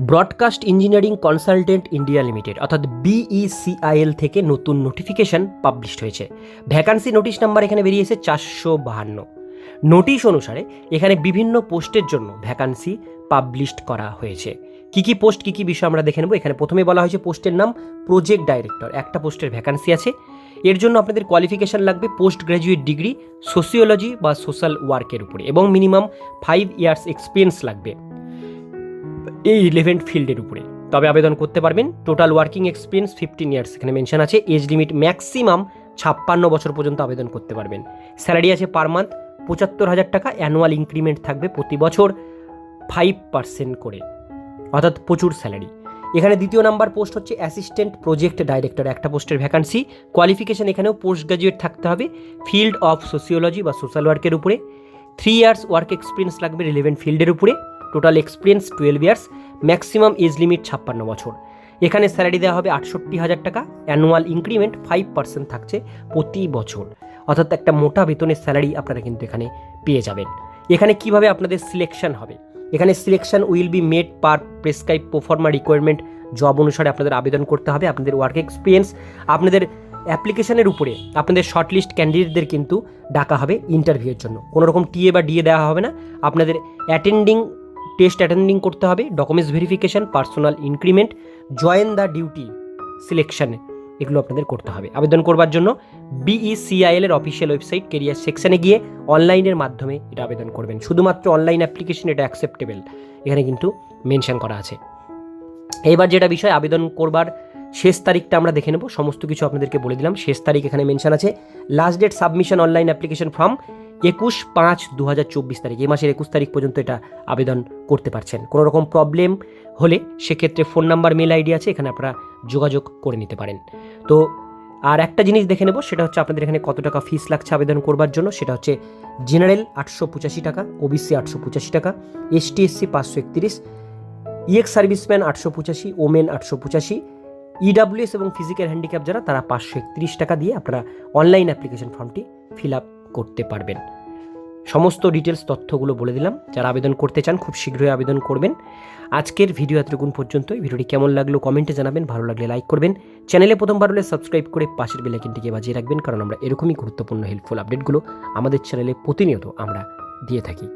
Broadcast engineering consultant India limited, অর্থাৎ BECIL থেকে নতুন নোটিফিকেশন পাবলিশড হয়েছে। ভ্যাকান্সি নোটিশ নাম্বার এখানে বেরিয়েছে চারশো বাহান্ন। নোটিশ অনুসারে এখানে বিভিন্ন পোস্টের জন্য ভ্যাকান্সি পাবলিশড করা হয়েছে। কি কি পোস্ট, কি কি বিষয় আমরা দেখে নেব। এখানে প্রথমে বলা হয়েছে পোস্টের নাম, প্রজেক্ট ডাইরেক্টর। একটা পোস্টের ভ্যাকান্সি আছে। এর জন্য আপনাদের কোয়ালিফিকেশন লাগবে পোস্ট গ্র্যাজুয়েট ডিগ্রি, সোসিওলজি বা সোশ্যাল ওয়ার্কের উপরে এবং মিনিমাম ফাইভ ইয়ার্স এক্সপিরিয়েন্স লাগবে। এই রিলেভেন্ট ফিল্ডের উপরে। তবে আবেদন করতে পারবেন। Total working experience fifteen years এখানে মেনশন আছে এজ লিমিট ম্যাক্সিমাম ছাপ্পান্ন বছর পর্যন্ত আবেদন করতে পারবেন। স্যালারি আছে পার মান্থ পঁচাত্তর হাজার টাকা। অ্যানুয়াল ইনক্রিমেন্ট থাকবে প্রতি বছর ফাইভ পার্সেন্ট করে। অর্থাৎ প্রচুর স্যালারি এখানে দ্বিতীয় নাম্বার পোস্ট হচ্ছে অ্যাসিস্ট্যান্ট প্রজেক্ট ডাইরেক্টর একটা পোস্টের ভ্যাকান্সি কোয়ালিফিকেশন এখানেও পোস্ট গ্রাজুয়েট থাকতে হবে। ফিল্ড অফ সোসিওলজি বা সোশ্যাল ওয়ার্কের উপরে। থ্রি ইয়ার্স ওয়ার্ক এক্সপিরিয়েন্স লাগবে রিলেভেন্ট ফিল্ডের উপরে। Total experience twelve years, maximum age limit ছাপ্পান্ন বছর। এখানে স্যালারি দেওয়া হবে আটষট্টি হাজার টাকা, অ্যানুয়াল ইনক্রিমেন্ট ফাইভ পার্সেন্ট থাকছে প্রতি বছর। অর্থাৎ একটা মোটা বেতনের স্যালারি আপনারা কিন্তু এখানে পেয়ে যাবেন। এখানে কীভাবে আপনাদের সিলেকশন হবে? এখানে selection will be made per prescribe performer requirement job অনুসারে আপনাদের আবেদন করতে হবে, আপনাদের ওয়ার্ক এক্সপিরিয়েন্স, আপনাদের অ্যাপ্লিকেশনের উপরে আপনাদের শর্টলিস্ট ক্যান্ডিডেটদের কিন্তু ডাকা হবে ইন্টারভিউয়ের জন্য। কোনো রকম টিএ বা ডিএ দেওয়া হবে না। আপনাদের অ্যাটেন্ডিং টেস্ট অ্যাটেন্ডিং করতে হবে documents verification personal increment join the duty selection এগুলো আপনাদের করতে হবে। আবেদন করবার জন্য বিইসিআইএল এর অফিসিয়াল ওয়েবসাইট কেরিয়ার সেকশনে গিয়ে অনলাইনের মাধ্যমে এটা আবেদন করবেন। শুধুমাত্র অনলাইন অ্যাপ্লিকেশন এটা অ্যাকসেপ্টেবল এখানে কিন্তু মেনশন করা আছে। এইবার যেটা বিষয়, আবেদন করবার শেষ তারিখটা আমরা দেখে নেব। সমস্ত কিছু আপনাদেরকে বলে দিলাম। শেষ তারিখ এখানে মেনশন আছে। Last date submission online application form একুশ পাঁচ দু হাজার চব্বিশ তারিখ, এই মাসের একুশ তারিখ পর্যন্ত এটা আবেদন করতে পারছেন। কোনো রকম প্রবলেম হলে সেক্ষেত্রে ফোন নাম্বার মেল আইডি আছে, এখানে আপনারা যোগাযোগ করে নিতে পারেন। তো আর একটা জিনিস দেখে নেব, সেটা হচ্ছে আপনাদের এখানে কত টাকা ফিস লাগছে আবেদন করবার জন্য, সেটা হচ্ছে জেনারেল আটশো পঁচাশি টাকা ওবিসি আটশো পঁচাশি টাকা এসটি এসসি পাঁচশো একত্রিশ ইএক্স সার্ভিসম্যান আটশো পঁচাশি ওমেন আটশো পঁচাশি ইডাব্লিউএস এবং ফিজিক্যাল হ্যান্ডিক্যাপ যারা, তারা পাঁচশো একত্রিশ টাকা দিয়ে আপনারা অনলাইন অ্যাপ্লিকেশন ফর্মটি ফিল আপ করতে পারবেন। সমস্ত ডিটেলস তথ্যগুলো বলে দিলাম। যারা আবেদন করতে চান, খুব শীঘ্রই আবেদন করবেন। আজকের ভিডিও এতটুকুন পর্যন্তই। ভিডিওটি কেমন লাগল কমেন্টে জানাবেন। ভালো লাগলে লাইক করবেন। চ্যানেলে প্রথমবার হলে সাবস্ক্রাইব করে পাশের বেলাইকিনটিকে বাজিয়ে রাখবেন। কারণ আমরা এরকমই গুরুত্বপূর্ণ হেল্পফুল আপডেটগুলো আমাদের চ্যানেলে প্রতিনিয়ত আমরা দিয়ে থাকি।